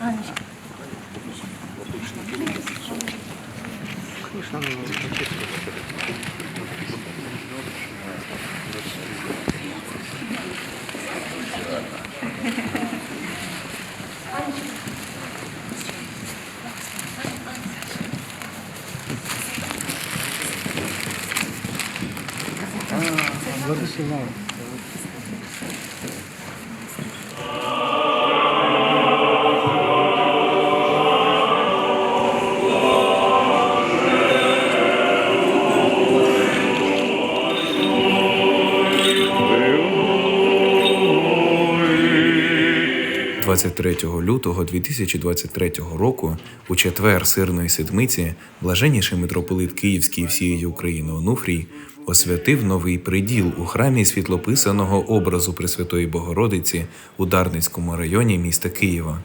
Анечка. – 23 лютого 2023 року, у четвер сирної седмиці, блаженніший митрополит Київський всієї України Онуфрій освятив новий приділ у храмі світлописаного образу Пресвятої Богородиці у Дарницькому районі міста Києва.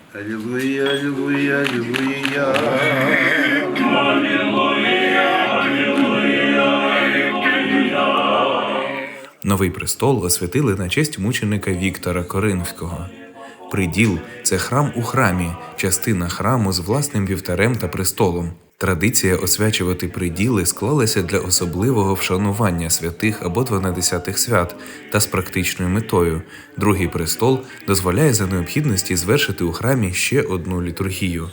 Новий престол освятили на честь мученика Віктора Коринфського. Приділ це храм у храмі, частина храму з власним вівтарем та престолом. Традиція освячувати приділи склалася для особливого вшанування святих або дванадесятих свят та з практичною метою. Другий престол дозволяє за необхідності звершити у храмі ще одну літургію.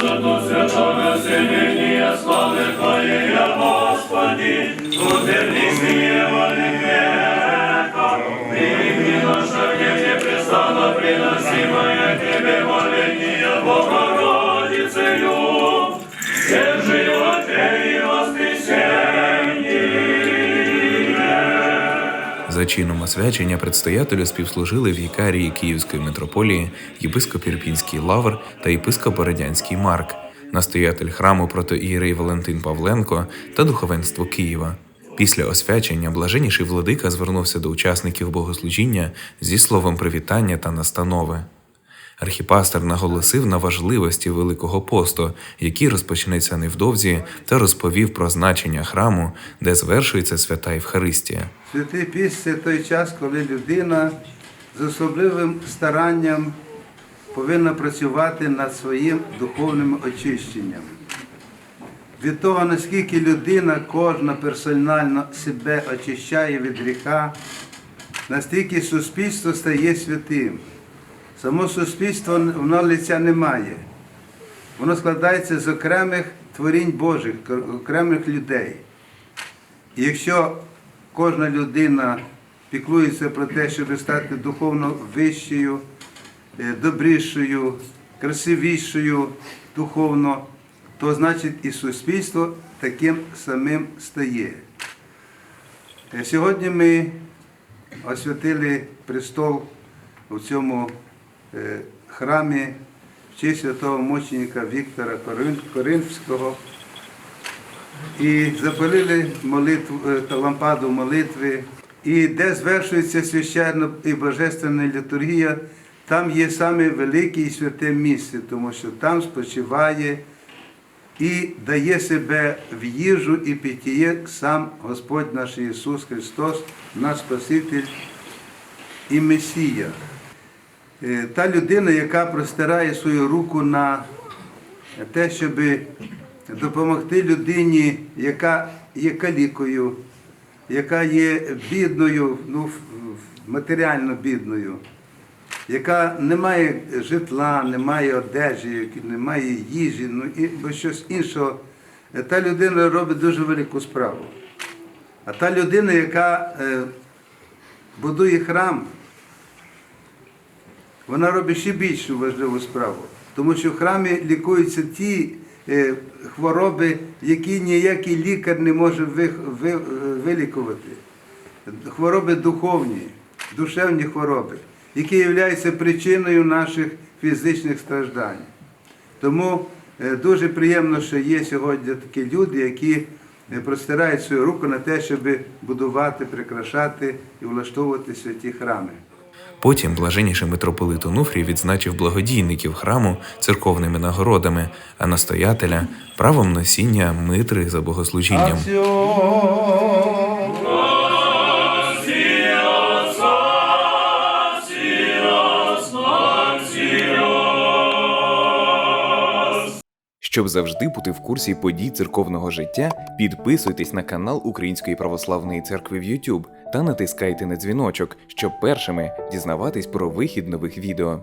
саду святого Сиринія, слави Твоєї, Господи, удивні сіє воли века, і наша в небе пристала, приносимая Тебе молитва. За чином освячення предстоятелю співслужили вікарії Київської митрополії, єпископ Ірпінський Лавр та єпископ Бородянський Марк, настоятель храму протоієрей Валентин Павленко та духовенство Києва. Після освячення блаженніший владика звернувся до учасників богослужіння зі словом привітання та настанови. Архіпастер наголосив на важливості Великого посту, який розпочнеться невдовзі, та розповів про значення храму, де звершується свята Євхаристія. Святий піст це той час, коли людина з особливим старанням повинна працювати над своїм духовним очищенням. Від того, наскільки людина кожна персонально себе очищає від гріха, настільки суспільство стає святим. Само суспільство воно лиця не має. Воно складається з окремих творінь Божих, окремих людей. І якщо кожна людина піклується про те, щоб стати духовно вищою, е, добрішою, красивішою духовно, то значить і суспільство таким самим стає. Е, Сьогодні ми освятили престол у цьому храмі в честь святого мученика Віктора Коринфського і запалили молитву е, лампаду молитви. І де звершується священна і божественна літургія, там є саме велике і святе місце, тому що там спочиває і дає себе в їжу і питіє сам Господь наш Ісус Христос, наш Спаситель і Месія. Е, Та людина, яка простирає свою руку на те, щоб допомогти людині, яка є калікою, яка є бідною, ну, матеріально бідною, яка не має житла, не має одежі, не має їжі, ну і щось іншого. Е, Та людина робить дуже велику справу. А та людина, яка е, будує храм, вона робить ще більшу важливу справу, тому що в храмі лікуються ті е, хвороби, які ніякий лікар не може ви- ви- вилікувати. Хвороби духовні, душевні хвороби, які являються причиною наших фізичних страждань. Тому е, дуже приємно, що є сьогодні такі люди, які е, простирають свою руку на те, щоб будувати, прикрашати і влаштовувати святі храми. Потім блаженніший митрополит Онуфрій відзначив благодійників храму церковними нагородами, а настоятеля правом носіння митри за богослужінням. Щоб завжди бути в курсі подій церковного життя, підписуйтесь на канал Української православної церкви в YouTube та натискайте на дзвіночок, щоб першими дізнаватись про вихід нових відео.